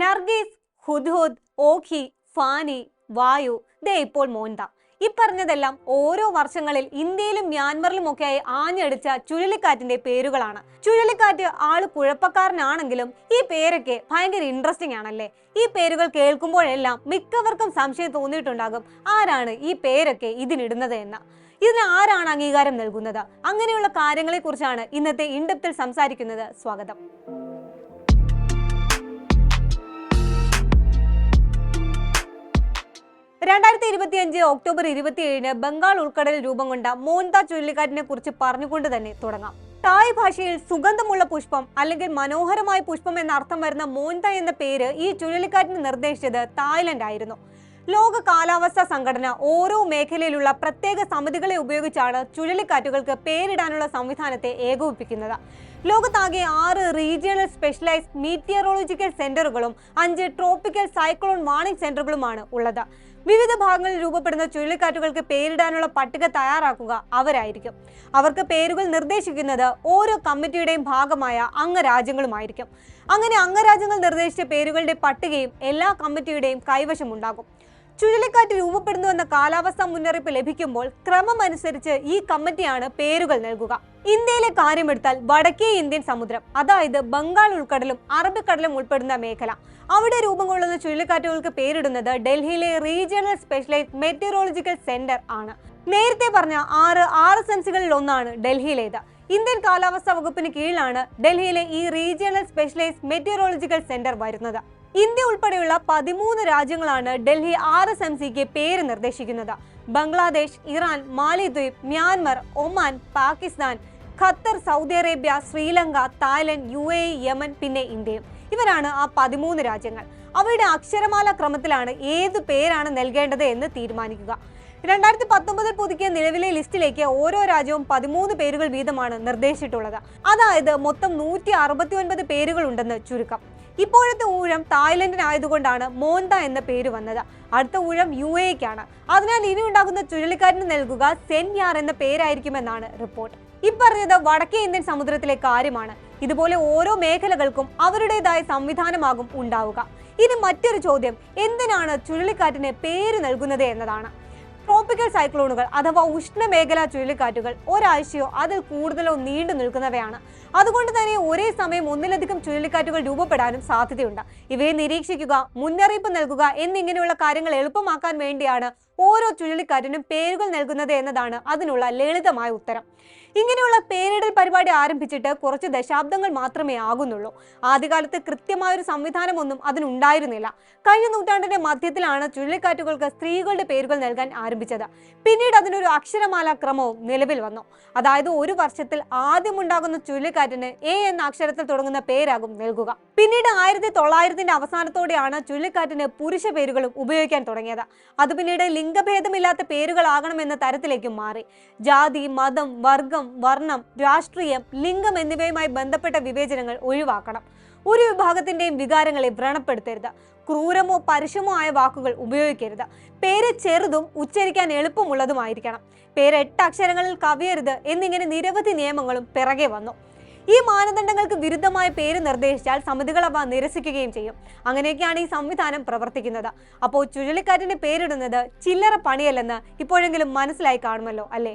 Nargis Hudhud Ockhi Fani വായു ദേ ഇപ്പോൾ മോന്ത ഈ പറഞ്ഞതെല്ലാം ഓരോ വർഷങ്ങളിൽ ഇന്ത്യയിലും മ്യാൻമറിലും ഒക്കെയായി ആഞ്ഞടിച്ച ചുഴലിക്കാറ്റിന്റെ പേരുകളാണ്. ചുഴലിക്കാറ്റ് ആൾ കുഴപ്പക്കാരനാണെങ്കിലും ഈ പേരൊക്കെ ഭയങ്കര ഇൻട്രസ്റ്റിംഗ് ആണല്ലേ? ഈ പേരുകൾ കേൾക്കുമ്പോഴെല്ലാം മിക്കവർക്കും സംശയം തോന്നിയിട്ടുണ്ടാകും ആരാണ് ഈ പേരൊക്കെ ഇതിനിടുന്നത് എന്ന്. ഇതിന് ആരാണ് അംഗീകാരം നൽകുന്നത്? അങ്ങനെയുള്ള കാര്യങ്ങളെക്കുറിച്ചാണ് ഇന്നത്തെ ഇൻഡെപ്തിൽ സംസാരിക്കുന്നത്. സ്വാഗതം. രണ്ടായിരത്തി ഇരുപത്തിയഞ്ച് ഒക്ടോബർ ഇരുപത്തിയേഴിന് ബംഗാൾ ഉൾക്കടലിൽ രൂപം കൊണ്ട മോന്ത ചുഴലിക്കാറ്റിനെ കുറിച്ച് പറഞ്ഞുകൊണ്ട് തന്നെ തുടങ്ങാം. തായ് ഭാഷയിൽ സുഗന്ധമുള്ള പുഷ്പം അല്ലെങ്കിൽ മനോഹരമായ പുഷ്പം എന്ന അർത്ഥം വരുന്ന മോന്ത എന്ന പേര് ഈ ചുഴലിക്കാറ്റിന് നിർദ്ദേശിച്ചത് തായ്ലൻഡ് ആയിരുന്നു. ലോക കാലാവസ്ഥാ സംഘടന ഓരോ മേഖലയിലുള്ള പ്രത്യേക സമിതികളെ ഉപയോഗിച്ചാണ് ചുഴലിക്കാറ്റുകൾക്ക് പേരിടാനുള്ള സംവിധാനത്തെ ഏകോപിപ്പിക്കുന്നത്. ലോകത്താകെ ആറ് റീജിയണൽ സ്പെഷ്യലൈസ്ഡ് മീറ്റിയറോളജിക്കൽ സെന്ററുകളും അഞ്ച് ട്രോപ്പിക്കൽ സൈക്ലോൺ വാണിംഗ് സെന്ററുകളുമാണ് ഉള്ളത്. വിവിധ ഭാഗങ്ങളിൽ രൂപപ്പെടുന്ന ചുഴലിക്കാറ്റുകൾക്ക് പേരിടാനുള്ള പട്ടിക തയ്യാറാക്കുക അവരായിരിക്കും. അവർക്ക് പേരുകൾ നിർദ്ദേശിക്കുന്നത് ഓരോ കമ്മിറ്റിയുടെയും ഭാഗമായ അംഗരാജ്യങ്ങളുമായിരിക്കും. അങ്ങനെ അംഗരാജ്യങ്ങൾ നിർദ്ദേശിച്ച പേരുകളുടെ പട്ടികയും എല്ലാ കമ്മിറ്റിയുടെയും കൈവശമുണ്ടാകും. ചുഴലിക്കാറ്റ് രൂപപ്പെടുന്നുവെന്ന കാലാവസ്ഥാ മുന്നറിയിപ്പ് ലഭിക്കുമ്പോൾ ക്രമമനുസരിച്ച് ഈ കമ്മിറ്റിയാണ് പേരുകൾ നൽകുക. ഇന്ത്യയിലെ കാര്യമെടുത്താൽ വടക്കേ ഇന്ത്യൻ സമുദ്രം അതായത് ബംഗാൾ ഉൾക്കടലും അറബിക്കടലും ഉൾപ്പെടുന്ന മേഖല. അവിടെ രൂപം കൊള്ളുന്ന ചുഴലിക്കാറ്റുകൾക്ക് പേരിടുന്നത് ഡൽഹിയിലെ റീജിയണൽ സ്പെഷ്യലൈസ്ഡ് മെറ്റീറോളജിക്കൽ സെന്റർ ആണ്. നേരത്തെ പറഞ്ഞ ആറ് ആറ് സെൻസുകളിൽ ഒന്നാണ് ഡൽഹിയിലേത്. ഇന്ത്യൻ കാലാവസ്ഥാ വകുപ്പിന് കീഴിലാണ് ഡൽഹിയിലെ ഈ റീജിയണൽ സ്പെഷ്യലൈസ്ഡ് മെറ്റീറോളജിക്കൽ സെന്റർ വരുന്നത്. ഇന്ത്യ ഉൾപ്പെടെയുള്ള പതിമൂന്ന് രാജ്യങ്ങളാണ് ഡൽഹി ആർ എസ് എം സിക്ക് പേര് നിർദ്ദേശിക്കുന്നത്. Bangladesh Iran Maldives Myanmar Oman Pakistan Qatar Saudi Arabia Sri Lanka Thailand U A Yemen പിന്നെ ഇന്ത്യയും. ഇവരാണ് ആ പതിമൂന്ന് രാജ്യങ്ങൾ. അവയുടെ അക്ഷരമാല ക്രമത്തിലാണ് ഏത് പേരാണ് നൽകേണ്ടത് എന്ന് തീരുമാനിക്കുക. രണ്ടായിരത്തി പത്തൊമ്പതിൽ പുതുക്കിയ നിലവിലെ ലിസ്റ്റിലേക്ക് ഓരോ രാജ്യവും പതിമൂന്ന് പേരുകൾ വീതമാണ് നിർദ്ദേശിച്ചിട്ടുള്ളത്. അതായത് മൊത്തം നൂറ്റി അറുപത്തി ഒൻപത് പേരുകൾ ഉണ്ടെന്ന് ചുരുക്കം. ഇപ്പോഴത്തെ ഊഴം തായ്ലൻഡിനായതുകൊണ്ടാണ് മോന്ത എന്ന പേര് വന്നത്. അടുത്ത ഊഴം യു എക്കാണ് അതിനാൽ ഇനി ഉണ്ടാകുന്ന ചുഴലിക്കാറ്റിന് നൽകുക സെൻയാർ എന്ന പേരായിരിക്കുമെന്നാണ് റിപ്പോർട്ട്. ഇപ്പറഞ്ഞത് വടക്കേ ഇന്ത്യൻ സമുദ്രത്തിലെ കാര്യമാണ്. ഇതുപോലെ ഓരോ മേഖലകൾക്കും അവരുടേതായ സംവിധാനമാകും ഉണ്ടാവുക. ഇനി മറ്റൊരു ചോദ്യം എന്തിനാണ് ചുഴലിക്കാറ്റിന് പേര് നൽകുന്നത് എന്നതാണ്. ട്രോപ്പിക്കൽ സൈക്ലോണുകൾ അഥവാ ഉഷ്ണമേഖലാ ചുഴലിക്കാറ്റുകൾ ഒരാഴ്ചയോ അതിൽ കൂടുതലോ നീണ്ടു നിൽക്കുന്നവയാണ്. അതുകൊണ്ട് തന്നെ ഒരേ സമയം ഒന്നിലധികം ചുഴലിക്കാറ്റുകൾ രൂപപ്പെടാനും സാധ്യതയുണ്ട്. ഇവയെ നിരീക്ഷിക്കുക മുന്നറിയിപ്പ് നൽകുക എന്നിങ്ങനെയുള്ള കാര്യങ്ങൾ എളുപ്പമാക്കാൻ വേണ്ടിയാണ് ഓരോ ചുഴലിക്കാറ്റിനും പേരുകൾ നൽകുന്നത് എന്നതാണ് അതിനുള്ള ലളിതമായ ഉത്തരം. ഇങ്ങനെയുള്ള പേരിടൽ പരിപാടി ആരംഭിച്ചിട്ട് കുറച്ച് ദശാബ്ദങ്ങൾ മാത്രമേ ആകുന്നുള്ളൂ. ആദ്യകാലത്ത് കൃത്യമായൊരു സംവിധാനമൊന്നും അതിനുണ്ടായിരുന്നില്ല. കഴിഞ്ഞ നൂറ്റാണ്ടിന്റെ മധ്യത്തിലാണ് ചുഴലിക്കാറ്റുകൾക്ക് സ്ത്രീകളുടെ പേരുകൾ നൽകാൻ ആരംഭിച്ചത്. പിന്നീട് അതിനൊരു അക്ഷരമാല ക്രമവും നിലവിൽ വന്നു. അതായത് ഒരു വർഷത്തിൽ ആദ്യമുണ്ടാകുന്ന ചുഴലിക്കാറ്റിന് എ എന്ന അക്ഷരത്തിൽ തുടങ്ങുന്ന പേരാകും നൽകുക. പിന്നീട് ആയിരത്തി തൊള്ളായിരത്തിന്റെ അവസാനത്തോടെയാണ് ചുഴലിക്കാറ്റിന് പുരുഷ പേരുകളും ഉപയോഗിക്കാൻ തുടങ്ങിയത്. അത് പിന്നീട് ലിംഗഭേദമില്ലാത്ത പേരുകളാകണമെന്ന തരത്തിലേക്കും മാറി. ജാതി മതം വർഗം വർണം രാഷ്ട്രീയം ലിംഗം എന്നിവയുമായി ബന്ധപ്പെട്ട വിവേചനങ്ങൾ ഒഴിവാക്കണം. ഒരു വിഭാഗത്തിന്റെയും വികാരങ്ങളെ വ്രണപ്പെടുത്തരുത്. ക്രൂരമോ പരുഷമോ ആയ വാക്കുകൾ ഉപയോഗിക്കരുത്. പേര് ചെറുതും ഉച്ചരിക്കാൻ എളുപ്പമുള്ളതുമായിരിക്കണം. പേര് എട്ട് അക്ഷരങ്ങളിൽ കവിയരുത് എന്നിങ്ങനെ നിരവധി നിയമങ്ങളും പിറകെ വന്നു. ഈ മാനദണ്ഡങ്ങൾക്ക് വിരുദ്ധമായ പേര് നിർദ്ദേശിച്ചാൽ സമിതികൾ അവ നിരസിക്കുകയും ചെയ്യും. അങ്ങനെയൊക്കെയാണ് ഈ സംവിധാനം പ്രവർത്തിക്കുന്നത്. അപ്പോൾ ചുഴലിക്കാറ്റിന് പേരിടുന്നത് ചില്ലറ പണിയല്ലെന്ന് ഇപ്പോഴെങ്കിലും മനസ്സിലായി കാണുമല്ലോ അല്ലേ?